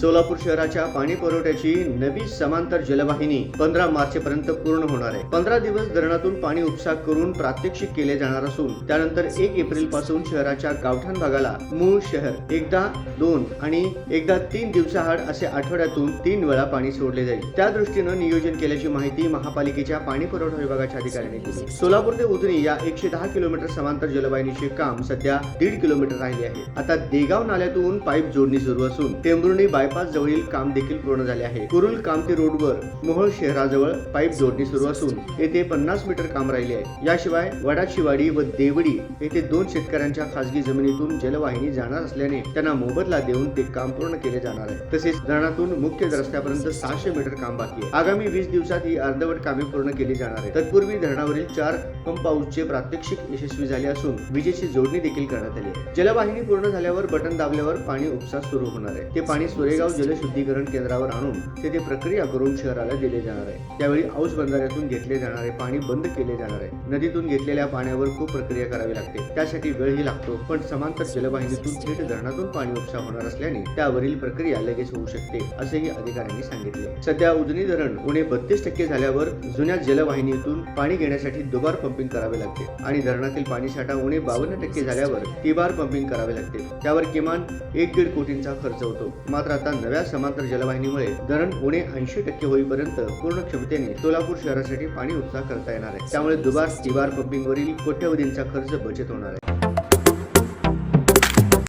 सोलापूर शहराच्या पाणी पुरवठ्याची नवी समांतर जलवाहिनी पंधरा मार्च पर्यंत पूर्ण होणार आहे. पंधरा दिवस धरणातून पाणी उपसा करून प्रात्यक्षिक केले जाणार असून त्यानंतर एक एप्रिलपासून शहराच्या गावठाण भागाला मूळ शहर एकदा दोन आणि एकदा तीन दिवसाआड असे आठवड्यातून तीन वेळा पाणी सोडले जाईल. त्या दृष्टीनं नियोजन केल्याची माहिती महापालिकेच्या पाणी पुरवठा विभागाच्या अधिकाऱ्यांनी दिली. सोलापूर ते उजनी या एकशे दहा किलोमीटर समांतर जलवाहिनीचे काम सध्या दीड किलोमीटर राहिले आहे. आता देगाव नाल्यातून पाईप जोडणी सुरू असून टेंभुर्णी बायपास जवळील काम देखील पूर्ण झाले आहे. कुरुल कामती रोडवर मोहोळ शहराजवळ पाईप जोडणी सुरू असून येथे पन्नास मीटर काम राहिले आहे. याशिवाय वडाशिवाडी व देवडी येथे दोन शेतकऱ्यांच्या खासगी जमिनीतून जलवाहिनी जाणार असल्याने त्यांना मोबदला देऊन ते काम पूर्ण केले जाणार आहे. तसेच धरणातून मुख्य रस्त्यापर्यंत सहाशे मीटर काम बाकी आहे. आगामी वीस दिवसात ही अर्धवट कामे पूर्ण केली जाणार आहे तत्पूर्वी धरणावरील चार पंप हाऊसचे प्रात्यक्षिक यशस्वी झाले असून विजेची जोडणी देखील करण्यात आली आहे. जलवाहिनी पूर्ण झाल्यावर बटन दाबल्यावर पाणी उपसा सुरू होणार आहे. ते पाणी सोरेगाव जलशुद्धीकरण केंद्रावर आणून तेथे प्रक्रिया करून शहराला दिले जाणार आहे. त्यावेळी औस बंधाऱ्यातून घेतले जाणारे पाणी बंद केले जाणार आहे. नदीतून घेतलेल्या पाण्यावर खूप प्रक्रिया करावी लागते. त्यासाठी वेळही लागतो पण समांतर जलवाहिनीतून थेट धरणातून पाणी उपसा होणार असल्याने त्यावरील प्रक्रिया लगेच होऊ शकते असेही अधिकाऱ्यांनी सांगितले. सध्या उजनी धरण उणे बत्तीस टक्के झाल्यावर जुन्या जलवाहिनीतून पाणी घेण्यासाठी दुबार पंपिंग करावे लागते आणि धरणातील पाणीसाठा उणे बावन्न टक्के झाल्यावर तिबार पंपिंग करावे लागते. त्यावर किमान एक दीड कोटींचा खर्च होतो. मात्र आता आता नव्या समांतर जलवाहिनीमुळे धरण उणे ऐंशी टक्के होईपर्यंत पूर्ण क्षमतेने सोलापूर शहरासाठी पाणी उपसा करता येणार आहे. त्यामुळे दुबार तिबार पंपिंगवरील कोट्यवधींचा खर्च बचत होणार आहे.